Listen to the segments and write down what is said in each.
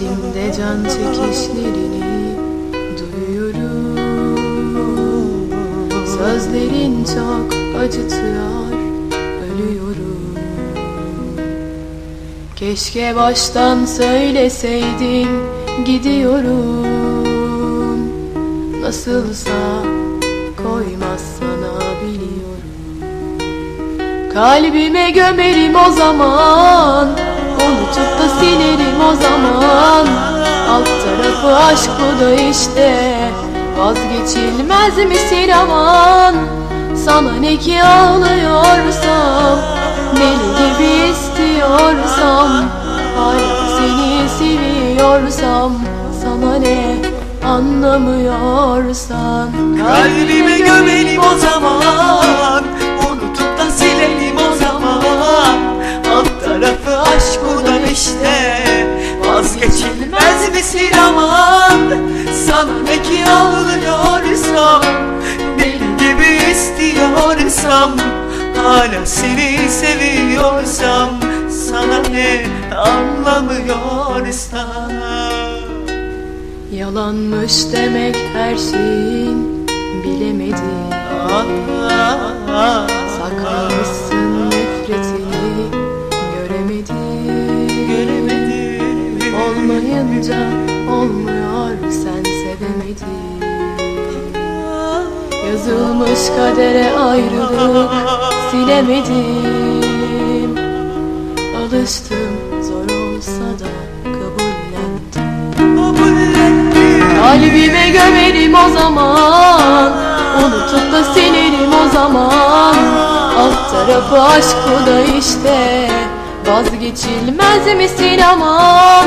İçimde can çekişlerini duyuyorum Sözlerin çok acıtıyor ölüyorum Keşke baştan söyleseydin gidiyorum Nasılsa koymaz sana biliyorum. Kalbime gömerim o zaman aşk bu da işte Vazgeçilmez misin aman Sana ne ki ağlıyorsam Deli gibi istiyorsam Hala seni seviyorsam Sana ne anlamıyorsan? Kalbime gömelim o zaman Unutup da silelim o zaman. Alt tarafı aşk olan işte Vazgeçilmez misin aman Sana ne ki ağlıyorsam Deli gibi istiyorsam Hala seni seviyorsam Sana ne anlamıyorsam Yalanmış demek her şeyin bilemedim Saklamışsın nefretini göremedim Göremedim Olmayınca olmuyor sen sevemedin Yazılmış kadere ayrılık silemedim. Alıştım zor olsa da kabullendim. Kalbime gömerim o zaman. Unutup da silerim o zaman. Alt tarafı aşk da işte. Vazgeçilmez misin aman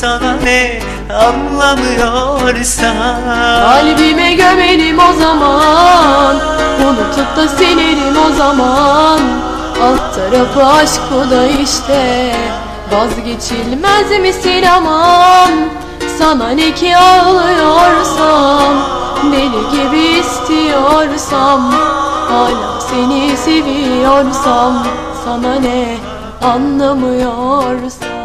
Sana ne anlamıyorsam Kalbime gömerim o zaman. Unutup da silerim o zaman. Alt tarafı aşk bu da işte. Vazgeçilmez misin aman? Sana ne ki ağlıyorsam? Deli gibi istiyorsam? Hala seni seviyorsam? Sana ne anlamıyorsam